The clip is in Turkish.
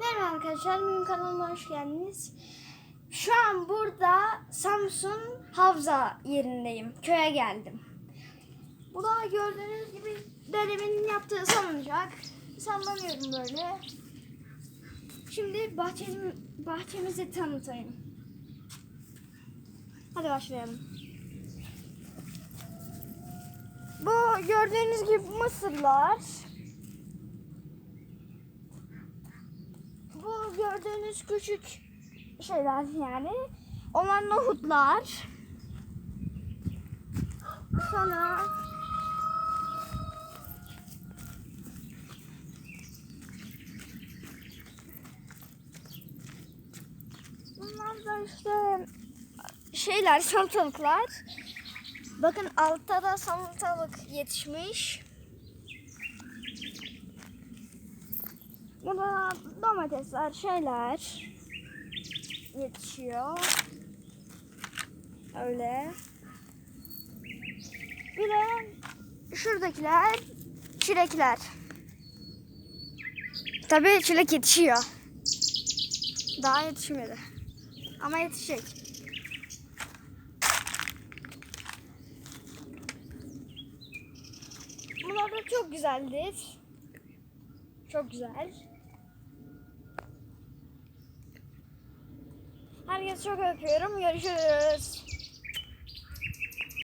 Merhaba arkadaşlar, benim kanalıma hoş geldiniz. Şu an burada Samsun Havza yerindeyim. Köye geldim. Bu da gördüğünüz gibi dedemin yaptığı salıncak. Sallanıyorum böyle. Şimdi bahçem, bahçemizi tanıtayım. Hadi başlayalım. Bu gördüğünüz gibi mısırlar. Bu gördüğünüz küçük şeyler yani. Onlar nohutlar. Sonra Bunlar da işte şeyler salatalıklar. Bakın altta da salatalık yetişmiş. Burada domatesler, şeyler yetişiyor. Öyle. Bir de şuradakiler çilekler. Tabii çilek yetişiyor. Daha yetişmedi. Ama yetişecek. Bunlar da çok güzeldir. Çok güzel. Herkes çok öpüyorum. Görüşürüz.